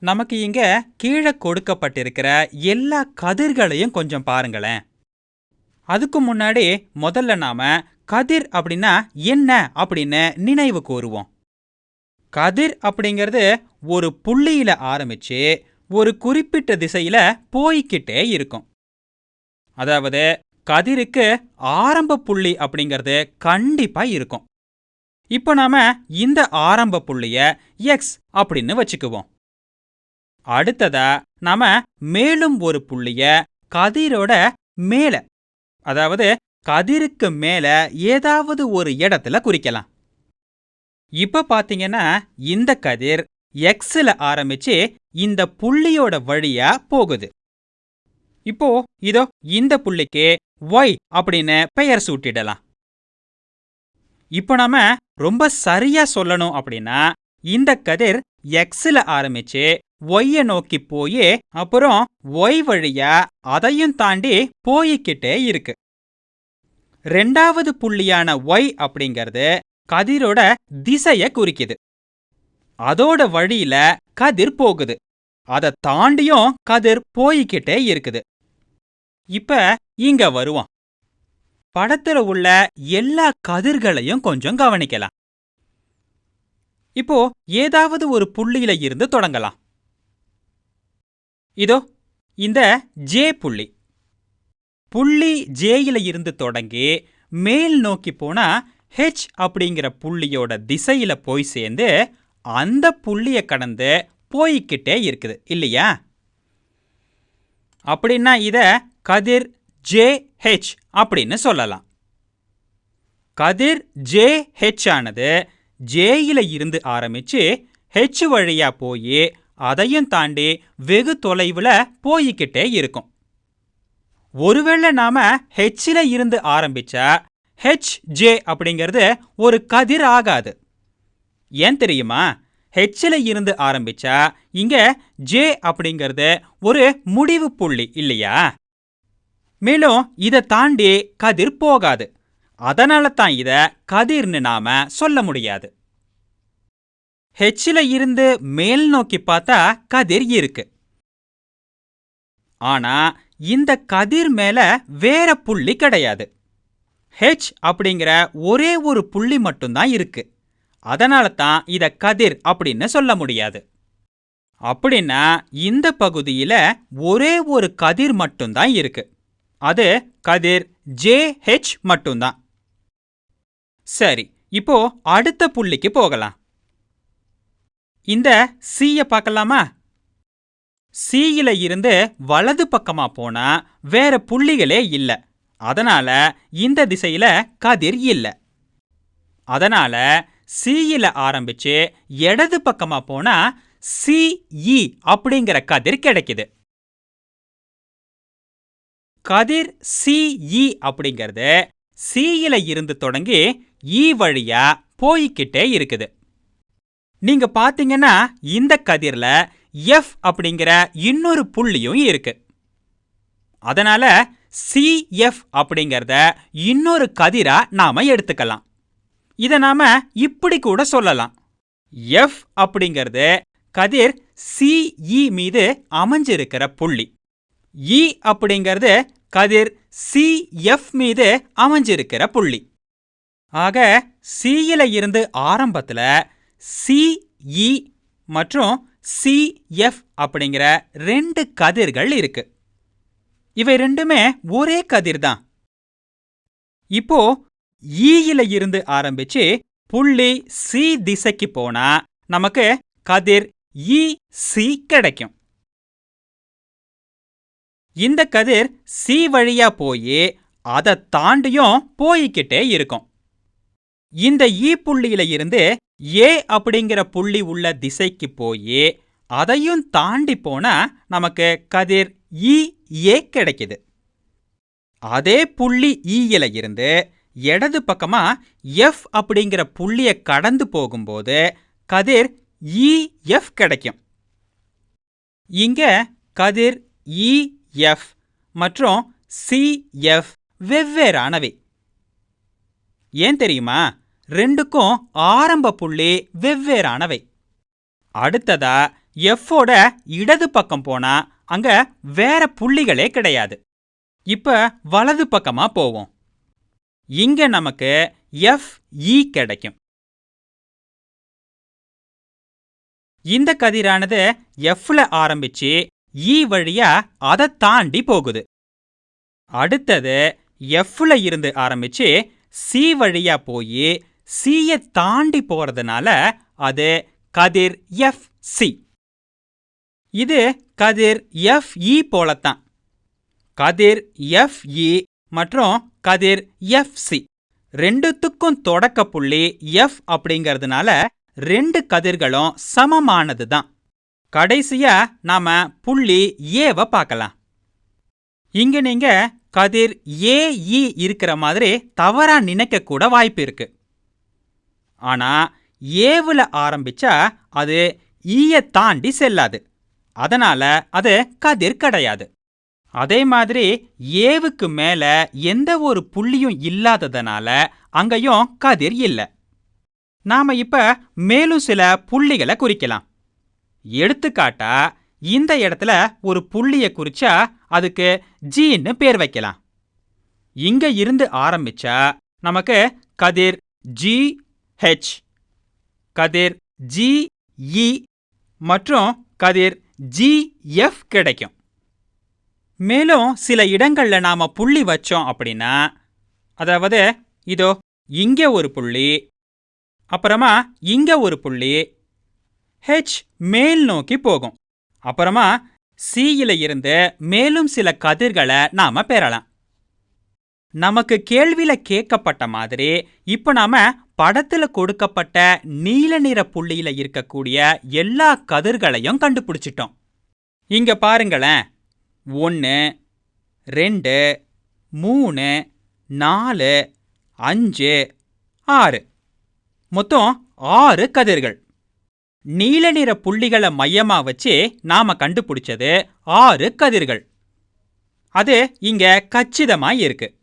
நமக்கு இங்க கீழே கொடுக்கப்பட்டிருக்கிற எல்லா கதிர்களையும் கொஞ்சம் பாருங்களேன். அதுக்கு முன்னாடி முதல்ல நாம கதிர் அப்படின்னா என்ன அப்படின்னு நினைவு கூறுவோம். கதிர் அப்படிங்கிறது ஒரு புள்ளியில ஆரம்பிச்சு ஒரு குறிப்பிட்ட திசையில போய்க்கிட்டே இருக்கும். அதாவது கதிருக்கு ஆரம்ப புள்ளி அப்படிங்கிறது கண்டிப்பா இருக்கும். இப்போ நாம இந்த ஆரம்ப புள்ளிய எக்ஸ் அப்படின்னு வச்சுக்குவோம். அடுத்ததா நாம மேலும் ஒரு புள்ளிய கதிரோட மேல அதாவது கதிருக்கு மேல ஏதாவது ஒரு இடத்துல குறிக்கலாம். இப்ப பாத்தீங்கன்னா இந்த கதிர் எக்ஸ்ல ஆரம்பிச்சு இந்த புள்ளியோட வழியா போகுது. இப்போ இதோ இந்த புள்ளிக்கு ஒய் அப்படின்னு பெயர் சூட்டிடலாம். இப்போ நாம ரொம்ப சரியா சொல்லணும் அப்படின்னா இந்த கதிர் எக்ஸ்ல ஆரம்பிச்சு ஒய்ய நோக்கி போய் அப்புறம் ஒய் வழியா அதையும் தாண்டி போய்கிட்டே இருக்கு. ரெண்டாவது புள்ளியான ஒய் அப்படிங்கிறது கதிரோட திசைய குறிக்குது. அதோட வழியில கதிர் போகுது. அதை தாண்டியும் கதிர் போய்கிட்டே இருக்குது. இப்ப இங்க வருவோம். படத்துல உள்ள எல்லா கதிர்களையும் கொஞ்சம் கவனிக்கலாம். இப்போ ஏதாவது ஒரு புள்ளியில இருந்து தொடங்கலாம். இதோ இந்த ஜே புள்ளி. புள்ளி ஜேயில இருந்து தொடங்கி மேல் நோக்கி போனா ஹெச் அப்படிங்கிற புள்ளியோட திசையில போய் சேர்ந்து அந்த புள்ளிய கடந்து போய்க்கிட்டே இருக்குது இல்லையா? அப்படின்னா இத கதிர் ஜே ஹெச் அப்படின்னு சொல்லலாம். கதிர் ஜே ஹெச் ஆனது ஜேயில இருந்து ஆரம்பிச்சு ஹெச் வழியா போய் அதையும் தாண்டி வெகு தொலைவில் போய்கிட்டே இருக்கும். ஒருவேளை நாம ஹெச்சில் இருந்து ஆரம்பிச்சா ஹெச் ஜே அப்படிங்கிறது ஒரு கதிர் ஆகாது. ஏன் தெரியுமா? ஹெச்சில் இருந்து ஆரம்பிச்சா இங்க ஜே அப்படிங்கிறது ஒரு முடிவு புள்ளி இல்லையா? மேலும் இதை தாண்டி கதிர் போகாது. அதனால தான் இத கதிர்னு நாம சொல்ல முடியாது. ஹெச்சில் இருந்து மேல் நோக்கி பார்த்தா கதிர் இருக்கு. ஆனா இந்த கதிர் மேல வேற புள்ளி கிடையாது. ஹெச் அப்படிங்கிற ஒரே ஒரு புள்ளி மட்டும்தான் இருக்கு. அதனால தான் இத கதிர் அப்படின்னு சொல்ல முடியாது. அப்படின்னா இந்த பகுதியில ஒரே ஒரு கதிர் மட்டும்தான் இருக்கு. அது கதிர் ஜே ஹெச் மட்டும்தான். சரி இப்போ அடுத்த புள்ளிக்கு போகலாம். இந்த சீயை பார்க்கலாமா? சீயில இருந்து வலது பக்கமா போனா வேற புள்ளிகளே இல்லை. அதனால இந்த திசையில கதிர் இல்லை. அதனால சீயில ஆரம்பிச்சு இடது பக்கமா போனா சிஇ e அப்படிங்கிற கதிர் கிடைக்குது. கதிர் சிஇ e அப்படிங்கிறது சியில இருந்து தொடங்கி இ வழியா போய்கிட்டே இருக்குது. நீங்க பாத்தீங்கன்னா இந்த கதிர்ல எஃப் அப்படிங்கிற இன்னொரு புள்ளியும் இருக்கு. அதனால சிஎஃப் அப்படிங்கிறத இன்னொரு கதிரா நாம எடுத்துக்கலாம். இதை நாம இப்படி கூட சொல்லலாம். எஃப் அப்படிங்கிறது கதிர் சிஇ மீது அமைஞ்சிருக்கிற புள்ளி. E இ அப்படிங்கிறது கதிர் சிஎஃப் மீது அமைஞ்சிருக்கிற புள்ளி. ஆக சியில இருந்து ஆரம்பத்தில் சிஇ மற்றும் சிஎஃப் அப்படிங்கிற ரெண்டு கதிர்கள் இருக்கு. இவை ரெண்டுமே ஒரே கதிர் தான் இப்போ e ஈயில இருந்து ஆரம்பிச்சு புள்ளி சி திசைக்கு போனா நமக்கு கதிர் இ சி கிடைக்கும். இந்த கதிர் சி வழியா போய் அதை தாண்டியும் போய்கிட்டே இருக்கும். இந்த ஈ புள்ளியில இருந்து ஏ அப்படிங்கிற புள்ளி உள்ள திசைக்கு போய் அதையும் தாண்டி போனா நமக்கு கதிர் இ ஏ கிடைக்குது. அதே புள்ளி ஈயில இருந்து இடது பக்கமா எஃப் அப்படிங்கிற புள்ளிய கடந்து போகும்போது கதிர் இஎஃப் கிடைக்கும். இங்க கதிர் இஎஃப் மற்றும் சிஎஃப் வெவ்வேறானவை. ஏன் தெரியுமா? ரெண்டுக்கும் ஆரம்ப புள்ளி வெவ்வேறானவை. அடுத்ததா எஃப்போட இடது பக்கம் போனா அங்க வேற புள்ளிகளே கிடையாது. இப்ப வலது பக்கமா போவோம். இங்க நமக்கு எஃப் இ e கிடைக்கும். இந்த கதிரானது எஃப்ல ஆரம்பிச்சு இ வழியா அதை தாண்டி போகுது. அடுத்தது எஃப்ல இருந்து ஆரம்பிச்சு சி வழியா போய் சியை தாண்டி போறதுனால அது கதிர் எஃப் சி இது கதிர் எஃப்இ போலத்தான். கதிர் எஃப்இ மற்றும் கதிர் எஃப் சி ரெண்டுத்துக்கும் தொடக்க புள்ளி எஃப் அப்படிங்கிறதுனால ரெண்டு கதிர்களும் சமமானது தான் கடைசியா நாம புள்ளி ஏவை பார்க்கலாம். இங்க நீங்க கதிர் ஏஇ இருக்கிற மாதிரி தவறா நினைக்க கூட வாய்ப்பு இருக்கு. ஆனா ஏவுல ஆரம்பிச்சா அது ஈய தாண்டி செல்லாது. அதனால அது கதிர் கிடையாது. அதே மாதிரி ஏவுக்கு மேல எந்த ஒரு புள்ளியும் இல்லாததனால அங்கேயும் கதிர் இல்லை. நாம இப்ப மேலும் சில புள்ளிகளை குறிக்கலாம். எடுத்துக்காட்டா இந்த இடத்துல ஒரு புள்ளிய குறிச்சா அதுக்கு ஜீன்னு பேர் வைக்கலாம். இங்க இருந்து ஆரம்பிச்சா நமக்கு கதிர் ஜி ஹெச் கதிர் ஜிஇ e மற்றும் கதிர் ஜிஎஃப் கிடைக்கும். மேலும் சில இடங்கள்ல நாம புள்ளி வச்சோம் அப்படின்னா அதாவது இதோ இங்க ஒரு புள்ளி அப்புறமா இங்க ஒரு புள்ளி ஹெச் மேல் நோக்கி போகும். அப்புறமா சியில இருந்து மேலும் சில கதிர்களை நாம பெறலாம். நமக்கு கேள்வியில கேட்கப்பட்ட மாதிரி இப்போ நாம படத்துல கொடுக்கப்பட்ட நீல நிற புள்ளியில இருக்கக்கூடிய எல்லா கதிர்களையும் கண்டுபிடிச்சிட்டோம். இங்க பாருங்களேன். ஒன்று ரெண்டு மூணு நாலு அஞ்சு ஆறு. மொத்தம் ஆறு கதிர்கள். நீல நிற புள்ளிகளை மையமா வச்சு நாம கண்டுபிடிச்சது ஆறு கதிர்கள். அது இங்க கச்சிதமாக இருக்கு.